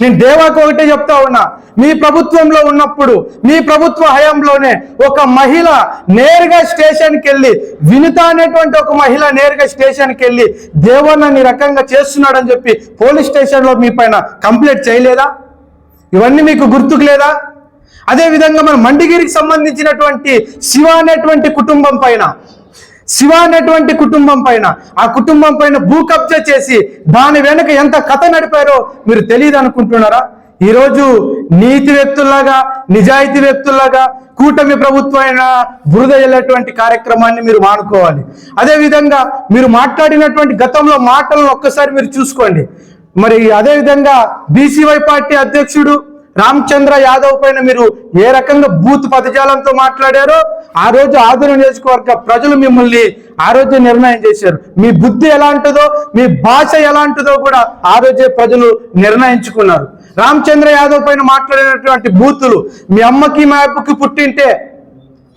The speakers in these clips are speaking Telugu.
నేను దేవాకు ఒకటే చెప్తా ఉన్నా మీ ప్రభుత్వంలో ఉన్నప్పుడు మీ ప్రభుత్వ హయాంలోనే ఒక మహిళ నేరుగా స్టేషన్కి వెళ్ళి వినిత అనేటువంటి ఒక మహిళ నేరుగా స్టేషన్కి వెళ్ళి దేవన్న రకంగా చేస్తున్నాడని చెప్పి పోలీస్ స్టేషన్లో మీ పైన కంప్లైంట్ చేయలేదా? ఇవన్నీ మీకు గుర్తుకు లేదా? అదే విధంగా మన మండిగిరికి సంబంధించినటువంటి శివ అనేటువంటి కుటుంబం పైన శివ అనేటువంటి కుటుంబం పైన ఆ కుటుంబం పైన భూ కబ్జా చేసి దాని వెనుక ఎంత కథ నడిపారో మీరు తెలియదు అనుకుంటున్నారా? ఈరోజు నీతి వ్యక్తుల్లాగా నిజాయితీ వ్యక్తుల్లాగా కూటమి ప్రభుత్వమైన బురద వెళ్ళేటువంటి కార్యక్రమాన్ని మీరు మానుకోవాలి. అదేవిధంగా మీరు మాట్లాడినటువంటి గతంలో మాటలను ఒక్కసారి మీరు చూసుకోండి. మరి అదే విధంగా బీసీవై పార్టీ అధ్యక్షుడు రామచంద్ర యాదవ్ పైన మీరు ఏ రకంగా బూత్ పదజాలంతో మాట్లాడారో ఆ రోజు ఆధునిక నియోజకవర్గ ప్రజలు మిమ్మల్ని ఆ రోజు నిర్ణయం చేశారు. మీ బుద్ధి ఎలాంటిదో మీ భాష ఎలాంటిదో కూడా ఆ రోజే ప్రజలు నిర్ణయించుకున్నారు. రామచంద్ర యాదవ్ పైన మాట్లాడినటువంటి బూతులు మీ అమ్మకి మా అబ్బకి పుట్టింటే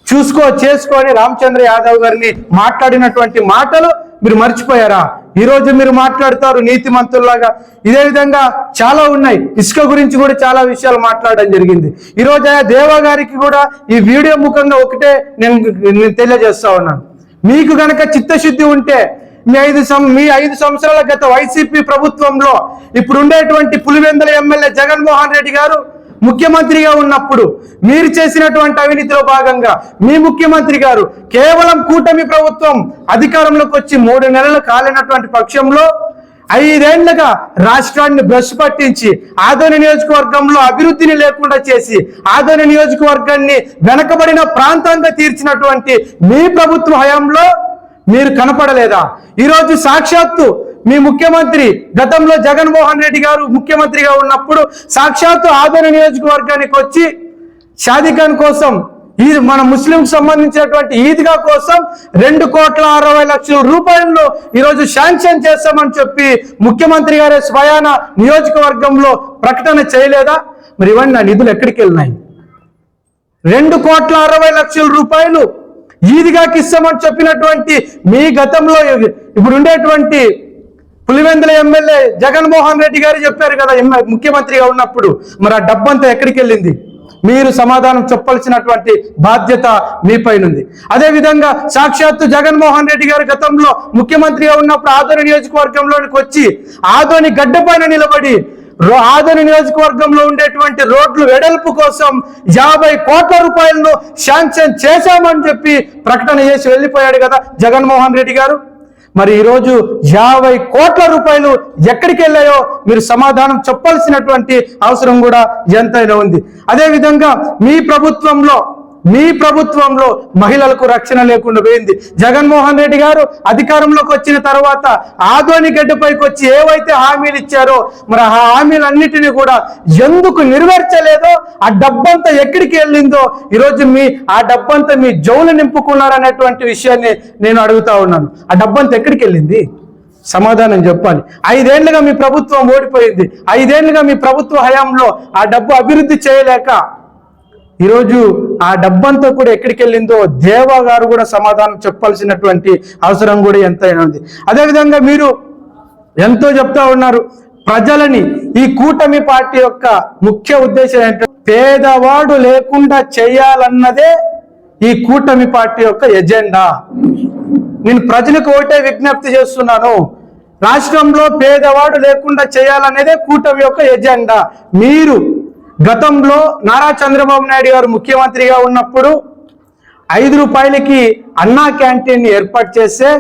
చూసుకో చేసుకొని రామచంద్ర యాదవ్ గారిని మాట్లాడినటువంటి మాటలు మీరు మర్చిపోయారా? ఈరోజు మీరు మాట్లాడతారు నీతిమంతుల్లాగా. ఇదే విధంగా చాలా ఉన్నాయి. ఇసుక గురించి కూడా చాలా విషయాలు మాట్లాడడం జరిగింది. ఈరోజు రోజు ఆ దేవా గారికి కూడా ఈ వీడియో ముఖంగా ఒకటే నేను నేను తెలియజేస్తా ఉన్నాను. మీకు గనక చిత్తశుద్ధి ఉంటే మీ ఐదు మీ ఐదు సంవత్సరాల గత వైసీపీ ప్రభుత్వంలో ఇప్పుడు ఉండేటువంటి పులివెందుల ఎమ్మెల్యే జగన్మోహన్ రెడ్డి గారు ముఖ్యమంత్రిగా ఉన్నప్పుడు మీరు చేసినటువంటి అవినీతిలో భాగంగా మీ ముఖ్యమంత్రి గారు కేవలం కూటమి ప్రభుత్వం అధికారంలోకి వచ్చి మూడు నెలలు కాలినటువంటి పక్షంలో ఐదేళ్ళుగా రాష్ట్రాన్ని బ్రష్ పట్టించి ఆదోని నియోజకవర్గంలో అభివృద్ధిని లేకుండా చేసి ఆదోని నియోజకవర్గాన్ని వెనకబడిన ప్రాంతంగా తీర్చినటువంటి మీ ప్రభుత్వ హయాంలో మీరు కనపడలేదా? ఈరోజు సాక్షాత్తు మీ ముఖ్యమంత్రి గతంలో జగన్మోహన్ రెడ్డి గారు ముఖ్యమంత్రిగా ఉన్నప్పుడు సాక్షాత్తు ఆదరణ నియోజకవర్గానికి వచ్చి షాదిఖాన్ కోసం ఈ మన ముస్లింకి సంబంధించినటువంటి ఈద్గా కోసం రెండు కోట్ల అరవై లక్షల రూపాయలను ఈరోజు శాంక్షన్ చేస్తామని చెప్పి ముఖ్యమంత్రి గారే స్వయాన నియోజకవర్గంలో ప్రకటన చేయలేదా? మరి ఇవన్నీ ఆ నిధులు ఎక్కడికి వెళ్ళినాయి? రెండు కోట్ల అరవై లక్షల రూపాయలు ఈదిగాకి ఇస్తామని చెప్పినటువంటి మీ గతంలో ఇప్పుడు ఉండేటువంటి పులివెందుల ఎమ్మెల్యే జగన్మోహన్ రెడ్డి గారు చెప్పారు కదా ముఖ్యమంత్రిగా ఉన్నప్పుడు. మరి ఆ డబ్బంతా ఎక్కడికి వెళ్ళింది? మీరు సమాధానం చెప్పాల్సినటువంటి బాధ్యత మీపైనుంది అదేవిధంగా అదే విధంగా సాక్షాత్తు జగన్మోహన్ రెడ్డి గారు గతంలో ముఖ్యమంత్రిగా ఉన్నప్పుడు ఆదోని నియోజకవర్గంలోనికి వచ్చి ఆదోని గడ్డపైన నిలబడి రో- ఆదోని నియోజకవర్గంలో ఉండేటువంటి రోడ్లు వెడల్పు కోసం యాభై కోట్ల రూపాయలను శాంక్షన్ చేశామని చెప్పి ప్రకటన చేసి వెళ్ళిపోయాడు కదా జగన్మోహన్ రెడ్డి గారు. మరి ఈరోజు యాభై కోట్ల రూపాయలు ఎక్కడికి వెళ్ళాయో మీరు సమాధానం చెప్పాల్సినటువంటి అవసరం కూడా ఎంతైనా ఉంది. అదేవిధంగా మీ ప్రభుత్వంలో మీ ప్రభుత్వంలో మహిళలకు రక్షణ లేకుండా పోయింది. జగన్మోహన్ రెడ్డి గారు అధికారంలోకి వచ్చిన తర్వాత ఆదోని గడ్డపైకి వచ్చి ఏవైతే హామీలు ఇచ్చారో మరి ఆ హామీలన్నిటినీ కూడా ఎందుకు నెరవేర్చలేదో ఆ డబ్బంతా ఎక్కడికి వెళ్ళిందో ఈరోజు మీ ఆ డబ్బంతా మీ జౌలు నింపుకున్నారనేటువంటి విషయాన్ని నేను అడుగుతా ఉన్నాను. ఆ డబ్బంతా ఎక్కడికి వెళ్ళింది? సమాధానం చెప్పాలి. ఐదేళ్ళుగా మీ ప్రభుత్వం ఓడిపోయింది. ఐదేళ్ళుగా మీ ప్రభుత్వ హయాంలో ఆ డబ్బు అభివృద్ధి చేయలేక ఈరోజు ఆ డబ్బంతా కూడా ఎక్కడికి వెళ్ళిందో దేవా గారు కూడా సమాధానం చెప్పాల్సినటువంటి అవసరం కూడా ఎంతైనా ఉంది. అదేవిధంగా మీరు ఎంతో చెప్తా ఉన్నారు ప్రజలని ఈ కూటమి పార్టీ యొక్క ముఖ్య ఉద్దేశం ఏంటంటే పేదవాడు లేకుండా చేయాలన్నదే ఈ కూటమి పార్టీ యొక్క ఎజెండా. నేను ప్రజలకు ఒకటే విజ్ఞప్తి చేస్తున్నాను రాష్ట్రంలో పేదవాడు లేకుండా చేయాలనేదే కూటమి యొక్క ఎజెండా. మీరు గతంలో నారా చంద్రబాబు నాయుడు గారు ముఖ్యమంత్రిగా ఉన్నప్పుడు ఐదు రూపాయలకి అన్నా క్యాంటీన్ ఏర్పాటు చేస్తే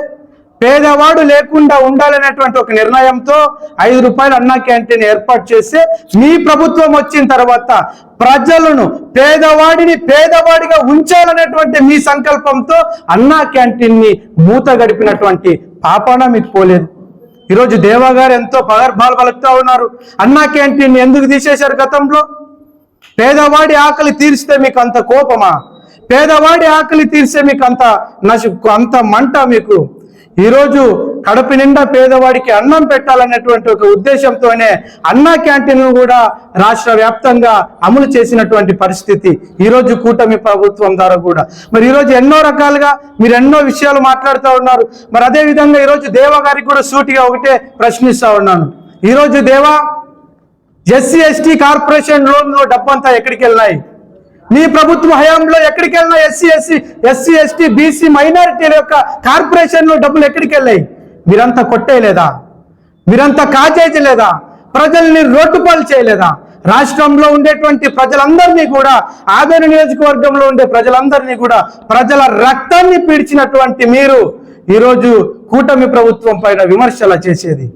పేదవాడు లేకుండా ఉండాలనేటువంటి ఒక నిర్ణయంతో ఐదు రూపాయలు అన్నా క్యాంటీన్ ఏర్పాటు చేస్తే మీ ప్రభుత్వం వచ్చిన తర్వాత ప్రజలను పేదవాడిని పేదవాడిగా ఉంచాలనేటువంటి మీ సంకల్పంతో అన్నా క్యాంటీన్ని మూత గడిపినటువంటి పాపాన మీకు పోలేదు. ఈరోజు దేవా గారు ఎంతో పగర్భాలు పలుకుతా ఉన్నారు. అన్నా క్యాంటీన్ ఎందుకు తీసేశారు గతంలో? పేదవాడి ఆకలి తీర్చితే మీకు అంత కోపమా? పేదవాడి ఆకలి తీర్చే మీకు అంత నశ అంత మంట మీకు? ఈరోజు కడప నిండా పేదవాడికి అన్నం పెట్టాలనేటువంటి ఒక ఉద్దేశంతోనే అన్నా క్యాంటీన్ కూడా రాష్ట్ర వ్యాప్తంగా అమలు చేసినటువంటి పరిస్థితి ఈరోజు కూటమి ప్రభుత్వం ద్వారా కూడా. మరి ఈరోజు ఎన్నో రకాలుగా మీరు ఎన్నో విషయాలు మాట్లాడుతూ ఉన్నారు. మరి అదే విధంగా ఈరోజు దేవా గారికి కూడా సూటిగా ఒకటే ప్రశ్నిస్తా ఉన్నాను. ఈరోజు దేవా ఎస్సీ ఎస్టీ కార్పొరేషన్ లోన్లో డబ్బంతా ఎక్కడికి వెళ్ళినాయి మీ ప్రభుత్వ హయాంలో ఎక్కడికి వెళ్ళినా SC SC SC ST BC మైనారిటీల యొక్క కార్పొరేషన్లో డబ్బులు ఎక్కడికి వెళ్ళాయి మీరంతా కొట్టేయలేదా? మీరంతా కాజేయలేదా? ప్రజల్ని రోడ్డు పాలు చేయలేదా? రాష్ట్రంలో ఉండేటువంటి ప్రజలందరినీ కూడా ఆదరణ నియోజకవర్గంలో ఉండే ప్రజలందరినీ కూడా ప్రజల రక్తాన్ని పీడ్చినటువంటి మీరు ఈరోజు కూటమి ప్రభుత్వం పైన విమర్శలు చేసేది.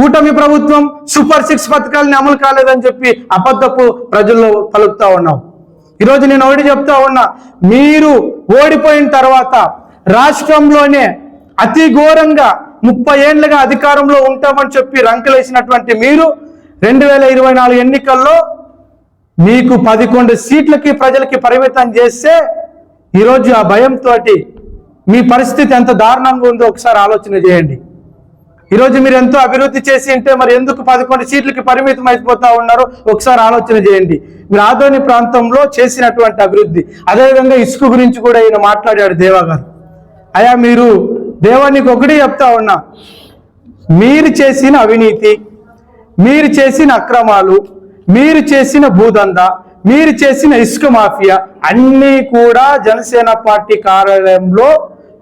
కూటమి ప్రభుత్వం సూపర్ సిక్స్ పథకాలని అమలు కాలేదని చెప్పి అబద్ధపు ప్రజల్లో పలుకుతా ఉన్నాం. ఈరోజు నేను ఒకటి చెప్తా ఉన్నా మీరు ఓడిపోయిన తర్వాత రాష్ట్రంలోనే అతి ఘోరంగా ముప్పై ఏండ్లుగా అధికారంలో ఉంటామని చెప్పి రంకలేసినటువంటి మీరు రెండు వేల ఇరవై నాలుగు ఎన్నికల్లో మీకు పదకొండు సీట్లకి ప్రజలకి పరిమితం చేస్తే ఈరోజు ఆ భయంతో మీ పరిస్థితి ఎంత దారుణంగా ఉందో ఒకసారి ఆలోచన చేయండి. ఈరోజు మీరు ఎంతో అభివృద్ధి చేసి ఉంటే మరి ఎందుకు పదకొండు సీట్లకి పరిమితం అయిపోతా ఉన్నారో? ఒకసారి ఆలోచన చేయండి. మీరు ఆదోని ప్రాంతంలో చేసినటువంటి అభివృద్ధి. అదేవిధంగా ఇసుక గురించి కూడా ఈయన మాట్లాడాడు దేవా గారు అయా మీరు దేవానికి ఒకటి చెప్తా ఉన్నా. మీరు చేసిన అవినీతి మీరు చేసిన అక్రమాలు మీరు చేసిన భూదంద మీరు చేసిన ఇసుక మాఫియా అన్నీ కూడా జనసేన పార్టీ కార్యాలయంలో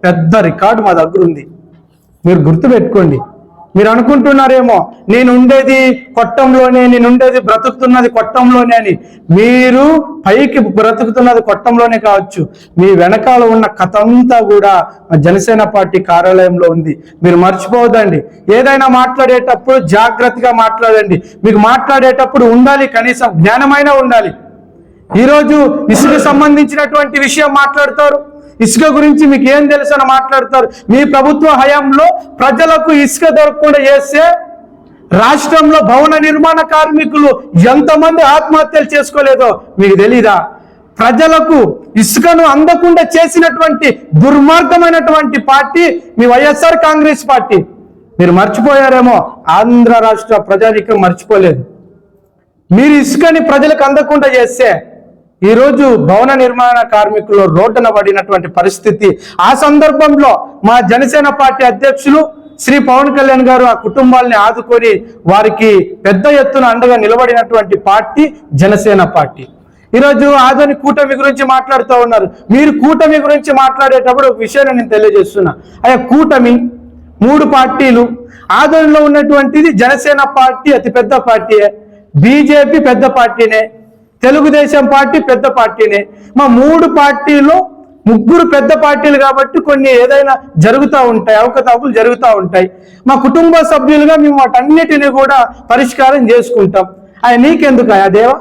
పెద్ద రికార్డు మా దగ్గర ఉంది మీరు గుర్తుపెట్టుకోండి. మీరు అనుకుంటున్నారేమో నేను ఉండేది కొట్టంలోనే నేను ఉండేది బ్రతుకుతున్నది కొట్టంలోనే అని. మీరు పైకి బ్రతుకుతున్నది కొట్టంలోనే కావచ్చు. మీ వెనకాల ఉన్న కథ అంతా కూడా జనసేన పార్టీ కార్యాలయంలో ఉంది. మీరు మర్చిపోవద్దండి. ఏదైనా మాట్లాడేటప్పుడు జాగ్రత్తగా మాట్లాడండి. మీకు మాట్లాడేటప్పుడు ఉండాలి కనీసం జ్ఞానమైనా ఉండాలి. ఈరోజు ఇసుకు సంబంధించినటువంటి విషయం మాట్లాడతారు. ఇసుక గురించి మీకు ఏం తెలుసు అని మాట్లాడతారు? మీ ప్రభుత్వ హయాంలో ప్రజలకు ఇసుక దొరకకుండా చేస్తే రాష్ట్రంలో భవన నిర్మాణ కార్మికులు ఎంతమంది ఆత్మహత్యలు చేసుకోలేదో మీకు తెలీదా? ప్రజలకు ఇసుకను అందకుండా చేసినటువంటి దుర్మార్గమైనటువంటి పార్టీ మీ వైఎస్ఆర్ కాంగ్రెస్ పార్టీ. మీరు మర్చిపోయారేమో? ఆంధ్ర రాష్ట్ర ప్రజానికం మర్చిపోలేదు. మీరు ఇసుకని ప్రజలకు అందకుండా చేస్తే ఈరోజు భవన నిర్మాణ కార్మికులు రోడ్డున పడినటువంటి పరిస్థితి. ఆ సందర్భంలో మా జనసేన పార్టీ అధ్యక్షులు శ్రీ పవన్ కళ్యాణ్ గారు ఆ కుటుంబాల్ని ఆదుకొని వారికి పెద్ద ఎత్తున అండగా నిలబడినటువంటి పార్టీ జనసేన పార్టీ. ఈరోజు ఆధుని కూటమి గురించి మాట్లాడుతూ ఉన్నారు. మీరు కూటమి గురించి మాట్లాడేటప్పుడు ఒక విషయాన్ని నేను తెలియజేస్తున్నా. అయ్యా కూటమి మూడు పార్టీలు. ఆదరణలో ఉన్నటువంటిది జనసేన పార్టీ అతి పెద్ద పార్టీయే. బీజేపీ పెద్ద పార్టీనే. తెలుగుదేశం పార్టీ పెద్ద పార్టీనే. మా మూడు పార్టీలు ముగ్గురు పెద్ద పార్టీలు కాబట్టి కొన్ని ఏదైనా జరుగుతూ ఉంటాయి అవకతవకలు జరుగుతూ ఉంటాయి. మా కుటుంబ సభ్యులుగా మేము వాటన్నిటిని కూడా పరిష్కారం చేసుకుంటాం. ఆయన నీకెందుకు ఆయా దేవా?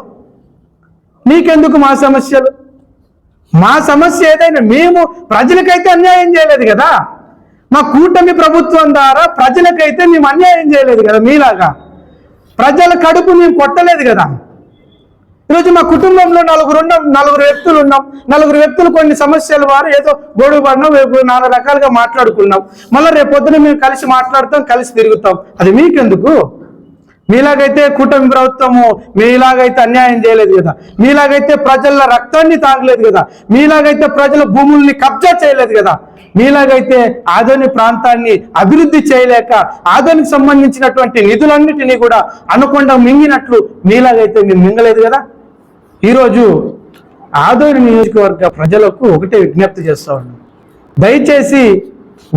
నీకెందుకు మా సమస్యలు? మా సమస్య ఏదైనా మేము ప్రజలకైతే అన్యాయం చేయలేదు కదా? మా కూటమి ప్రభుత్వం ద్వారా ప్రజలకైతే మేము అన్యాయం చేయలేదు కదా మీలాగా? ప్రజల కడుపు మేము కొట్టలేదు కదా? ఈరోజు మా కుటుంబంలో నలుగురు ఉన్నాం నలుగురు వ్యక్తులు ఉన్నాం నలుగురు వ్యక్తులు కొన్ని సమస్యలు వారు ఏదో గొడవ పడినాం రేపు నాలుగు రకాలుగా మాట్లాడుకున్నాం. మళ్ళీ రేపు పొద్దున మేము కలిసి మాట్లాడతాం కలిసి తిరుగుతాం. అది మీకెందుకు? మీలాగైతే కూటమి ప్రభుత్వము మీలాగైతే అన్యాయం చేయలేదు కదా. మీలాగైతే ప్రజల రక్తాన్ని తాగలేదు కదా. మీలాగైతే ప్రజల భూముల్ని కబ్జా చేయలేదు కదా. మీలాగైతే ఆదోని ప్రాంతాన్ని అభివృద్ధి చేయలేక ఆదోనికి సంబంధించినటువంటి నిధులన్నిటినీ కూడా అనకుండా మింగినట్లు మీలాగైతే మేము మింగలేదు కదా. ఈరోజు ఆదోని నియోజకవర్గ ప్రజలకు ఒకటే విజ్ఞప్తి చేస్తా ఉన్నాను. దయచేసి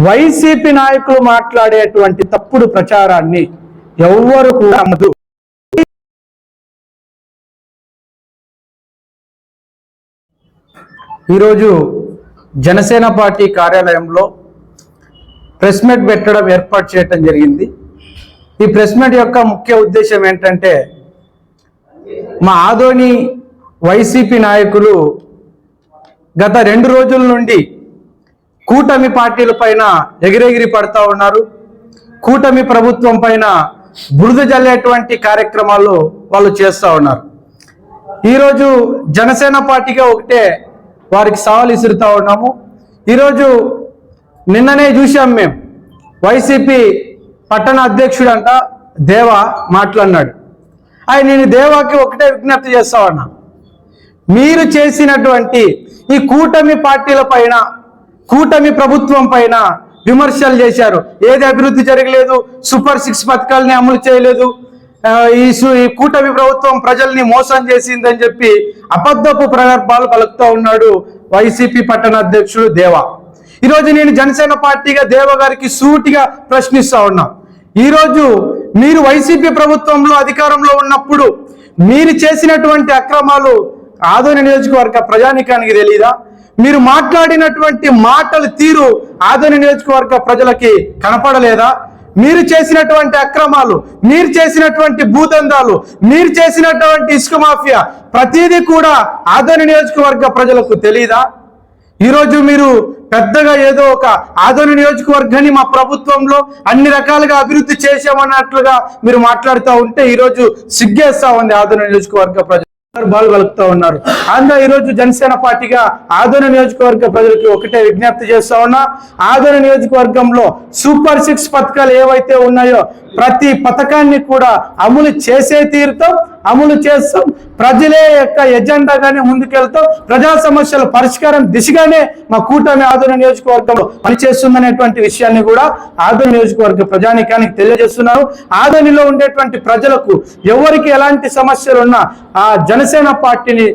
వైసీపీ నాయకులు మాట్లాడేటువంటి తప్పుడు ప్రచారాన్ని ఎవ్వరు కూడా అమ్మదు ఈరోజు జనసేన పార్టీ కార్యాలయంలో ప్రెస్ మీట్ పెట్టడం ఏర్పాటు చేయడం జరిగింది. ఈ ప్రెస్ మీట్ యొక్క ముఖ్య ఉద్దేశం ఏంటంటే మా ఆదోని వైసీపీ నాయకులు గత రెండు రోజుల నుండి కూటమి పార్టీల పైన ఎగిరెగిరి పడతా ఉన్నారు. కూటమి ప్రభుత్వం పైన బురద జల్లేటువంటి కార్యక్రమాలు వాళ్ళు చేస్తూ ఉన్నారు. ఈరోజు జనసేన పార్టీగా ఒకటే వారికి సవాలు ఇసురుతా ఉన్నాము. ఈరోజు నిన్ననే చూసాం మేము. వైసీపీ పట్టణ అధ్యక్షుడు అంట దేవా మాట్లాడినాడు. ఆయన నేను దేవాకి ఒకటే విజ్ఞప్తి చేస్తా ఉన్నా. మీరు చేసినటువంటి ఈ కూటమి పార్టీల పైన కూటమి ప్రభుత్వం పైన విమర్శలు చేశారు. ఏది అభివృద్ధి జరగలేదు సూపర్ సిక్స్ పథకాలని అమలు చేయలేదు ఈ సు- ఈ కూటమి ప్రభుత్వం ప్రజల్ని మోసం చేసిందని చెప్పి అబద్ధపు ప్రగర్భాలు పలుకుతూ ఉన్నాడు వైసీపీ పట్టణ అధ్యక్షుడు దేవా. ఈరోజు నేను జనసేన పార్టీగా దేవ గారికి సూటిగా ప్రశ్నిస్తూ ఉన్నా. ఈరోజు మీరు వైసీపీ ప్రభుత్వంలో అధికారంలో ఉన్నప్పుడు మీరు చేసినటువంటి అక్రమాలు ఆదోని నియోజకవర్గ ప్రజానికానికి తెలియదా మీరు మాట్లాడినటువంటి మాటల తీరు ఆదోని నియోజకవర్గ ప్రజలకి కనపడలేదా? మీరు చేసినటువంటి అక్రమాలు మీరు చేసినటువంటి భూదందాలు మీరు చేసినటువంటి ఇసుక మాఫియా ప్రతిదీ కూడా ఆదోని నియోజకవర్గ ప్రజలకు తెలియదా ఈరోజు మీరు పెద్దగా ఏదో ఒక ఆదోని నియోజకవర్గాన్ని మా ప్రభుత్వంలో అన్ని రకాలుగా అభివృద్ధి చేసామన్నట్లుగా మీరు మాట్లాడుతూ ఉంటే ఈరోజు సిగ్గేస్తా ఉంది ఆదోని నియోజకవర్గ ప్రజలు. బాలు కలుపుతా ఉన్నారు. అందులో ఈరోజు జనసేన పార్టీగా ఆదోని నియోజకవర్గ ప్రజలకి ఒకటే విజ్ఞప్తి చేస్తా ఉన్నా ఆదోని నియోజకవర్గంలో సూపర్ సిక్స్ పథకాలు ఏవైతే ఉన్నాయో ప్రతి పథకాన్ని కూడా అమలు చేసే తీరుతాం అమలు చేస్తాం. ప్రజలే యొక్క ఎజెండాగానే ముందుకెళ్తాం. ప్రజా సమస్యల పరిష్కారం దిశగానే మా కూటమి ఆధునిక నియోజకవర్గంలో పనిచేస్తుందనేటువంటి విషయాన్ని కూడా ఆధునిక నియోజకవర్గ ప్రజానికానికి తెలియజేస్తున్నారు. ఆధునిలో ఉండేటువంటి ప్రజలకు ఎవరికి ఎలాంటి సమస్యలు ఉన్నా ఆ జనసేన పార్టీని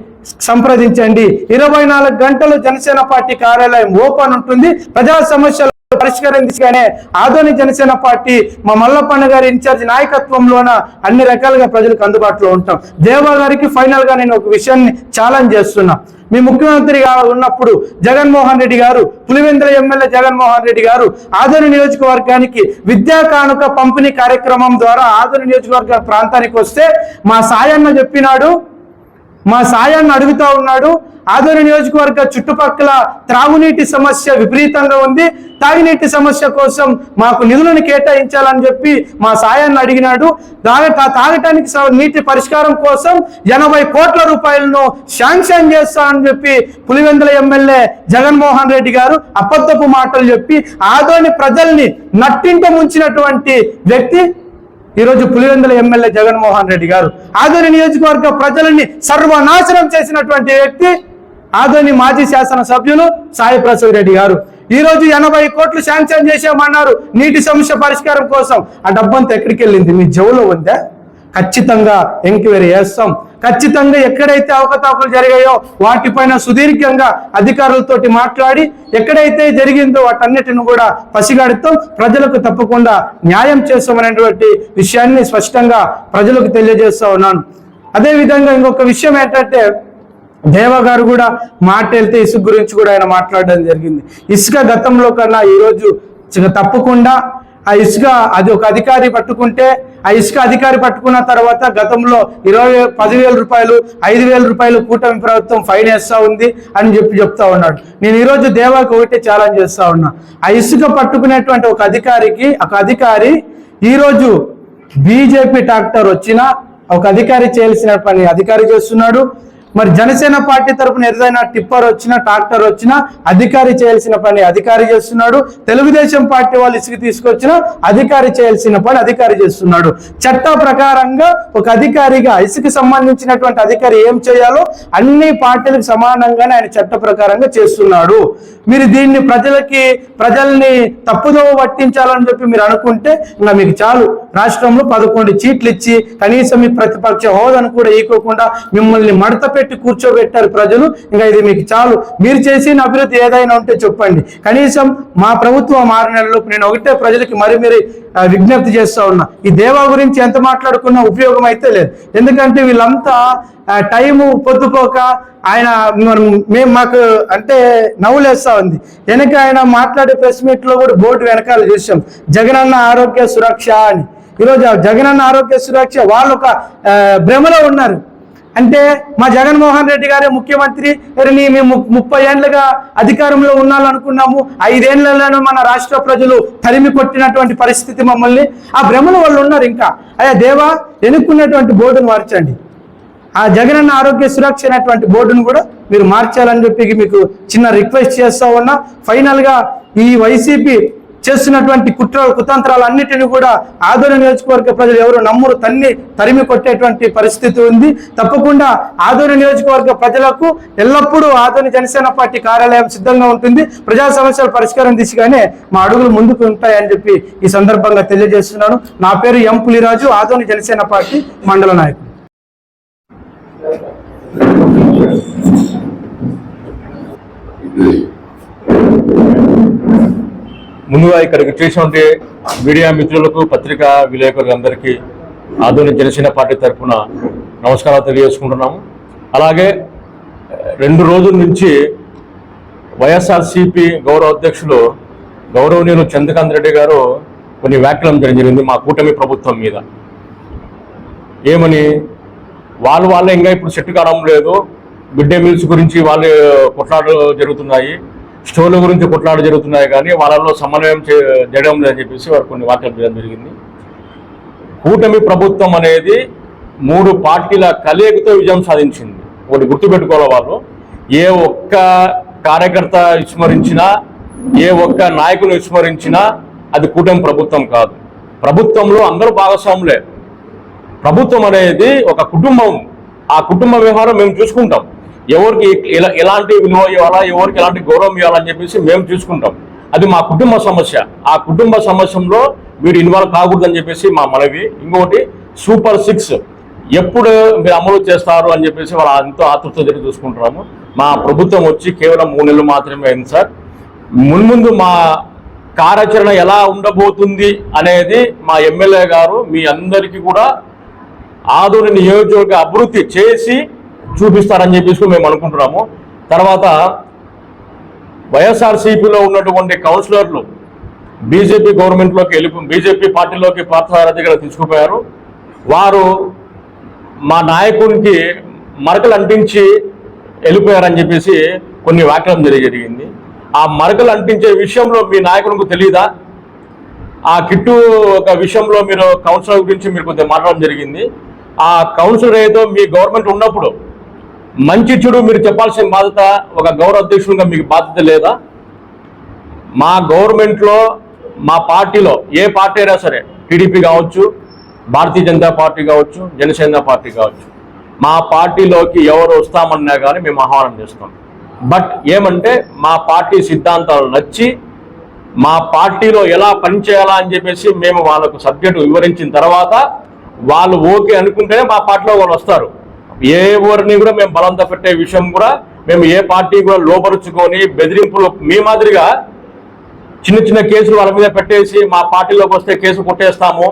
సంప్రదించండి. ఇరవై నాలుగు గంటలు జనసేన పార్టీ కార్యాలయం ఓపెన్ ఉంటుంది. ప్రజా సమస్యలు పరిష్కారం దిశగానే ఆదోని జనసేన పార్టీ మా మల్లప్పన్న గారి ఇన్ఛార్జ్ నాయకత్వంలోన అన్ని రకాలుగా ప్రజలకు అందుబాటులో ఉంటాం. దేవా గారికి ఫైనల్గా నేను ఒక విషయాన్ని ఛాలెంజ్ చేస్తున్నా. మీ ముఖ్యమంత్రిగా ఉన్నప్పుడు జగన్మోహన్ రెడ్డి గారు పులివెందుల ఎమ్మెల్యే జగన్మోహన్ రెడ్డి గారు ఆదోని నియోజకవర్గానికి విద్యా కానుక పంపిణీ కార్యక్రమం ద్వారా ఆదోని నియోజకవర్గ ప్రాంతానికి వస్తే మా సాయన్న చెప్పినాడు మా సాయాన్ని అడుగుతా ఉన్నాడు ఆదోని నియోజకవర్గ చుట్టుపక్కల త్రాగునీటి సమస్య విపరీతంగా ఉంది. తాగునీటి సమస్య కోసం మాకు నిధులను కేటాయించాలని చెప్పి మా సాయాన్ని అడిగినాడు. తాగ తాగటానికి నీటి పరిష్కారం కోసం ఎనభై కోట్ల రూపాయలను శాంక్షన్ చేస్తానని చెప్పి పులివెందుల ఎమ్మెల్యే జగన్మోహన్ రెడ్డి గారు అబద్ధపు మాటలు చెప్పి ఆదోని ప్రజల్ని నట్టింట ముంచినటువంటి వ్యక్తి ఈరోజు పులివెందుల ఎమ్మెల్యే జగన్మోహన్ రెడ్డి గారు. ఆదోని నియోజకవర్గ ప్రజలని సర్వనాశనం చేసినటువంటి వ్యక్తి ఆదోని మాజీ శాసన సభ్యులు సాయి ప్రసాద్ రెడ్డి గారు. ఈ రోజు ఎనభై కోట్లు శాంక్షన్ చేసామన్నారు నీటి సమస్య పరిష్కారం కోసం. ఆ డబ్బంతా ఎక్కడికి వెళ్ళింది? మీ జవులో ఉందా? ఖచ్చితంగా ఎంక్వైరీ చేస్తాం. ఖచ్చితంగా ఎక్కడైతే అవకతవకలు జరిగాయో వాటిపైన సుదీర్ఘంగా అధికారులతోటి మాట్లాడి ఎక్కడైతే జరిగిందో వాటన్నిటిని కూడా పసిగడుతాం. ప్రజలకు తప్పకుండా న్యాయం చేస్తామనేటువంటి విషయాన్ని స్పష్టంగా ప్రజలకు తెలియజేస్తా ఉన్నాను. అదేవిధంగా ఇంకొక విషయం ఏంటంటే దేవ గారు కూడా మాట్లాడితే ఇసుక గురించి కూడా ఆయన మాట్లాడడం జరిగింది. ఇసుక గతంలో కన్నా ఈరోజు తప్పకుండా ఆ ఇసుక అది ఒక అధికారి పట్టుకుంటే ఆ ఇసుక అధికారి పట్టుకున్న తర్వాత గతంలో ఇరవై పదివేల రూపాయలు ఐదు వేల రూపాయలు కూటమి ప్రభుత్వం ఫైన్ వేస్తూ ఉంది అని చెప్పి చెప్తా ఉన్నాడు. నేను ఈరోజు దేవాకి ఒకటే ఛాలెంజ్ చేస్తా ఉన్నా. ఆ ఇసుక పట్టుకునేటువంటి ఒక అధికారికి ఒక అధికారి ఈరోజు బీజేపీ ట్రాక్టర్ వచ్చినా ఒక అధికారి చేయాల్సిన పని అధికారి చేస్తున్నాడు. మరి జనసేన పార్టీ తరపున ఏదైనా టిప్పర్ వచ్చినా ట్రాక్టర్ వచ్చినా అధికారి చేయాల్సిన పని అధికారి చేస్తున్నాడు. తెలుగుదేశం పార్టీ వాళ్ళు ఇసుక తీసుకొచ్చినా అధికారి చేయాల్సిన పని అధికారి చేస్తున్నాడు. చట్ట ప్రకారంగా ఒక అధికారిగా ఇసుక సంబంధించినటువంటి అధికారి ఏం చేయాలో అన్ని పార్టీలకు సమానంగానే ఆయన చట్ట ప్రకారంగా చేస్తున్నాడు. మీరు దీన్ని ప్రజలకి ప్రజల్ని తప్పుదోవ పట్టించాలని చెప్పి మీరు అనుకుంటే ఇంకా మీకు చాలు. రాష్ట్రంలో పదకొండు చీట్లు ఇచ్చి కనీసం మీ ప్రతిపక్ష హోదాను కూడా ఈకోకుండా మిమ్మల్ని మడత పెట్టి కూర్చోబెట్టారు ప్రజలు ఇంకా ఇది మీకు చాలు. మీరు చేసిన అభివృద్ధి ఏదైనా ఉంటే చెప్పండి. కనీసం మా ప్రభుత్వం ఆరు నెలలకు నేను ఒకటే ప్రజలకి మరి మీరు విజ్ఞప్తి చేస్తూ ఉన్నా. ఈ దేవా గురించి ఎంత మాట్లాడుకున్నా ఉపయోగం అయితే లేదు. ఎందుకంటే వీళ్ళంతా టైము పొద్దుపోక ఆయన మేము మాకు అంటే నవ్వులేస్తా ఉంది. వెనక ఆయన మాట్లాడే ప్రెస్ మీట్లో కూడా బోర్డు వెనకాల చూసాం. జగనన్న ఆరోగ్య సురక్ష అని. ఈరోజు జగనన్న ఆరోగ్య సురక్ష వాళ్ళు ఒక భ్రమలో ఉన్నారు. అంటే మా జగన్మోహన్ రెడ్డి గారే ముఖ్యమంత్రి. మరి మేము ము- ముప్పై ఏళ్ళుగా అధికారంలో ఉండాలనుకున్నాము ఐదేళ్ళలోనూ మన రాష్ట్ర ప్రజలు తరిమి కొట్టినటువంటి పరిస్థితి మమ్మల్ని. ఆ భ్రమలో వాళ్ళు ఉన్నారు ఇంకా. అయ్యా దేవా ఎన్నుకున్నటువంటి బోర్డును మార్చండి. ఆ జగనన్న ఆరోగ్య సురక్ష అనేటువంటి బోర్డును కూడా మీరు మార్చాలని చెప్పి మీకు చిన్న రిక్వెస్ట్ చేస్తా ఉన్నా. ఫైనల్గా ఈ వైసీపీ చేస్తున్నటువంటి కుట్ర కుతంత్రాలన్నిటిని కూడా ఆదోని నియోజకవర్గ ప్రజలు ఎవరు నమ్మురు తన్ని తరిమి కొట్టేటువంటి పరిస్థితి ఉంది. తప్పకుండా ఆదోని నియోజకవర్గ ప్రజలకు ఎల్లప్పుడూ ఆదోని జనసేన పార్టీ కార్యాలయం సిద్ధంగా ఉంటుంది. ప్రజా సమస్యల పరిష్కారం దిశగానే మా అడుగులు ముందుకు ఉంటాయని చెప్పి ఈ సందర్భంగా తెలియజేస్తున్నాను. నా పేరు ఎం పులిరాజు ఆదోని జనసేన పార్టీ మండల నాయకుడు. ముందుగా ఇక్కడికి చేసినటువంటి మీడియా మిత్రులకు పత్రికా విలేకరులందరికీ ఆధునిక జనసేన పార్టీ తరఫున నమస్కారాలు తెలియజేసుకుంటున్నాము. అలాగే రెండు రోజుల నుంచి వైఎస్ఆర్సిపి గౌరవ అధ్యక్షులు గౌరవనీయులు చంద్రకాంత్ రెడ్డి గారు కొన్ని వ్యాఖ్యలు జరిగింది మా కూటమి ప్రభుత్వం మీద. ఏమని? వాళ్ళు వాళ్ళే ఇంకా ఇప్పుడు సెట్ కావడం లేదు. మిడ్ డే మీల్స్ గురించి వాళ్ళు కొట్లాటలు జరుగుతున్నాయి. స్టోర్ల గురించి కొట్లాట జరుగుతున్నాయి కానీ వాళ్ళలో సమన్వయం చేయడం లేదని చెప్పేసి వారు కొన్ని వ్యాఖ్యలు చేయడం జరిగింది. కూటమి ప్రభుత్వం అనేది మూడు పార్టీల కలయికతో విజయం సాధించింది. ఒకటి గుర్తుపెట్టుకోవాలి వాళ్ళు. ఏ ఒక్క కార్యకర్త విస్మరించినా ఏ ఒక్క నాయకులు విస్మరించినా అది కూటమి ప్రభుత్వం కాదు. ప్రభుత్వంలో అందరూ భాగస్వాములే. ప్రభుత్వం అనేది ఒక కుటుంబం. ఆ కుటుంబ వ్యవహారం మేము చూసుకుంటాం. ఎవరికి ఎలా ఎలాంటి విలువ ఇవ్వాలా ఎవరికి ఎలాంటి గౌరవం ఇవ్వాలని చెప్పేసి మేము చూసుకుంటాం. అది మా కుటుంబ సమస్య. ఆ కుటుంబ సమస్యలో మీరు ఇన్వాల్వ్ కాకూడదని చెప్పేసి మా మనవి. ఇంకొకటి సూపర్ సిక్స్. ఎప్పుడు మీరు అమలు చేస్తారు అని చెప్పేసి వాళ్ళు ఎంతో ఆతృత జరిగి చూసుకుంటున్నాము. మా ప్రభుత్వం వచ్చి కేవలం మూడు నెలలు మాత్రమే అయింది సార్. మున్ముందు మా కార్యాచరణ ఎలా ఉండబోతుంది అనేది మా ఎమ్మెల్యే గారు మీ అందరికీ కూడా ఆదూరి నియోజకవర్గ అభివృద్ధి చేసి చూపిస్తారని చెప్పేసి మేము అనుకుంటున్నాము. తర్వాత వైఎస్ఆర్సీపీలో ఉన్నటువంటి కౌన్సిలర్లు బీజేపీ గవర్నమెంట్లోకి వెళ్ళి బీజేపీ పార్టీలోకి పార్థసారథి గారు తీసుకుపోయారు. వారు మా నాయకునికి మరకలు అంటించి వెళ్ళిపోయారని చెప్పేసి కొన్ని వ్యాఖ్యలు జరిగింది. ఆ మరకలు అంటించే విషయంలో మీ నాయకునికి తెలియదా ఆ కిట్టు ఒక విషయంలో మీరు కౌన్సిలర్ గురించి మీరు కొద్దిగా మాట్లాడడం జరిగింది. ఆ కౌన్సిలర్ ఏదో మీ గవర్నమెంట్ ఉన్నప్పుడు మంచి చెడు మీరు చెప్పాల్సిన బాధ్యత ఒక గౌరవ అధ్యక్షులుగా మీకు బాధ్యత లేదా? మా గవర్నమెంట్లో మా పార్టీలో ఏ పార్టీ అయినా సరే టీడీపీ కావచ్చు భారతీయ జనతా పార్టీ కావచ్చు జనసేన పార్టీ కావచ్చు మా పార్టీలోకి ఎవరు వస్తామన్నా కానీ మేము ఆహ్వానం చేస్తాం. బట్ ఏమంటే మా పార్టీ సిద్ధాంతాలు నచ్చి మా పార్టీలో ఎలా పనిచేయాలా అని చెప్పేసి మేము వాళ్ళకు సబ్జెక్టు వివరించిన తర్వాత వాళ్ళు ఓకే అనుకుంటేనే మా పార్టీలో వాళ్ళు వస్తారు. ఏ ఎవరిని కూడా మేము బలంత పెట్టే విషయం కూడా మేము ఏ పార్టీ కూడా లోపరుచుకొని బెదిరింపులు మీ మాదిరిగా చిన్న చిన్న కేసులు వాళ్ళ మీద పెట్టేసి మా పార్టీలోకి వస్తే కేసు కొట్టేస్తాము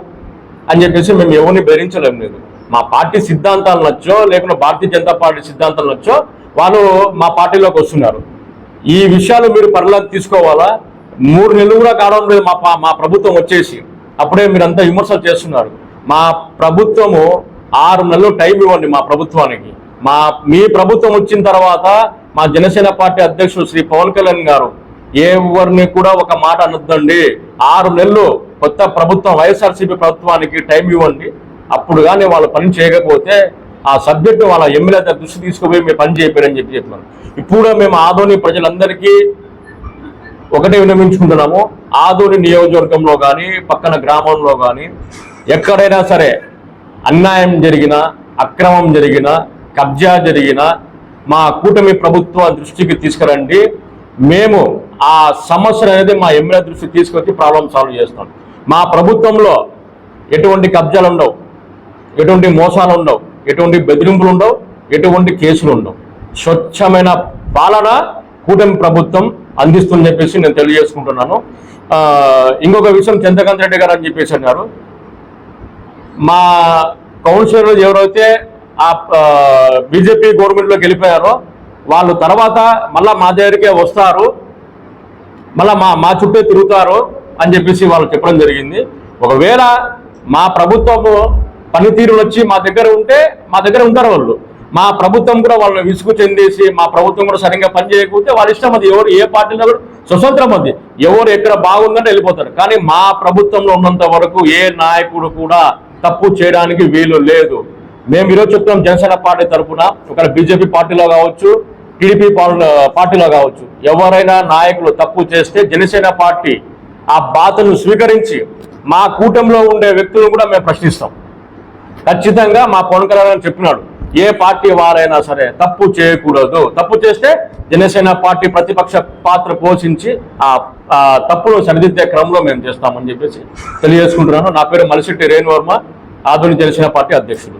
అని చెప్పేసి మేము ఎవరిని బెదిరించలేము లేదు. మా పార్టీ సిద్ధాంతాలు నచ్చో లేకుంటే భారతీయ జనతా పార్టీ సిద్ధాంతాలు నచ్చో వాళ్ళు మా పార్టీలోకి వస్తున్నారు. ఈ విషయాలు మీరు పరిలోకి తీసుకోవాలా? మూడు నెలలు కూడా కావడం లేదు మా మా ప్రభుత్వం వచ్చేసి. అప్పుడే మీరంతా విమర్శలు చేస్తున్నారు. మా ప్రభుత్వము ఆరు నెలలు టైం ఇవ్వండి మా ప్రభుత్వానికి. మా మీ ప్రభుత్వం వచ్చిన తర్వాత మా జనసేన పార్టీ అధ్యక్షుడు శ్రీ పవన్ కళ్యాణ్ గారు ఎవరిని కూడా ఒక మాట అనొద్దండి. ఆరు నెలలు కొత్త ప్రభుత్వం వైఎస్ఆర్సీపీ ప్రభుత్వానికి టైం ఇవ్వండి. అప్పుడు కానీ వాళ్ళు పని చేయకపోతే ఆ సబ్జెక్టు వాళ్ళ ఎమ్మెల్యే దృష్టి తీసుకుపోయి మేము పని చేయలేరని చెప్పి చెప్తున్నాను. ఇప్పుడు మేము ఆదోని ప్రజలందరికీ ఒకటే విన్నవించుకుంటున్నాము. ఆదోని నియోజకవర్గంలో కానీ పక్కన గ్రామంలో కానీ ఎక్కడైనా సరే అన్యాయం జరిగిన అక్రమం జరిగిన కబ్జా జరిగిన మా కూటమి ప్రభుత్వ దృష్టికి తీసుకురండి. మేము ఆ సమస్యను అనేది మా ఎమ్మెల్యే దృష్టికి తీసుకొచ్చి ప్రాబ్లం సాల్వ్ చేస్తాం. మా ప్రభుత్వంలో ఎటువంటి కబ్జాలు ఉండవు. ఎటువంటి మోసాలు ఉండవు. ఎటువంటి బెదిరింపులు ఉండవు. ఎటువంటి కేసులు ఉండవు. స్వచ్ఛమైన పాలన కూటమి ప్రభుత్వం అందిస్తుందని చెప్పేసి నేను తెలియజేసుకుంటున్నాను. ఇంకొక విషయం చంద్రకాంత్ రెడ్డి గారు అని చెప్పేసి అన్నారు. మా కౌన్సిలర్లు ఎవరైతే ఆ బీజేపీ గవర్నమెంట్లోకి వెళ్ళిపోయారో వాళ్ళు తర్వాత మళ్ళీ మా దగ్గరికే వస్తారు. మళ్ళీ మా మా చుట్టూ తిరుగుతారు అని చెప్పేసి వాళ్ళు చెప్పడం జరిగింది. ఒకవేళ మా ప్రభుత్వము పనితీరు వచ్చి మా దగ్గర ఉంటే మా దగ్గర ఉంటారు వాళ్ళు. మా ప్రభుత్వం కూడా వాళ్ళని విసుగు చెందేసి మా ప్రభుత్వం కూడా సరిగ్గా పని చేయకపోతే వాళ్ళ ఇష్టం అది. ఎవరు ఏ పార్టీలో కూడా స్వతంత్రం అది. ఎవరు ఎక్కడ బాగుందంటే వెళ్ళిపోతారు. కానీ మా ప్రభుత్వంలో ఉన్నంత వరకు ఏ నాయకుడు కూడా తప్పు చేయడానికి వీలు లేదు. మేము ఈరోజు చెప్తున్నాం జనసేన పార్టీ తరఫున ఒక బీజేపీ పార్టీలో కావచ్చు టీడీపీ పార్టీలో కావచ్చు ఎవరైనా నాయకులు తప్పు చేస్తే జనసేన పార్టీ ఆ బాధను స్వీకరించి మా కూటమిలో ఉండే వ్యక్తులను కూడా మేము ప్రశ్నిస్తాం. ఖచ్చితంగా మా పవన్ కళ్యాణ్ చెప్పినాడు ఏ పార్టీ వారైనా సరే తప్పు చేయకూడదు. తప్పు చేస్తే జనసేన పార్టీ ప్రతిపక్ష పాత్ర పోషించి ఆ తప్పును సరిదిద్దే క్రమంలో మేము చేస్తామని చెప్పేసి తెలియజేసుకుంటున్నాను. నా పేరు మలిశెట్టి రేణు వర్మ ఆధునిక జనసేన పార్టీ అధ్యక్షుడు.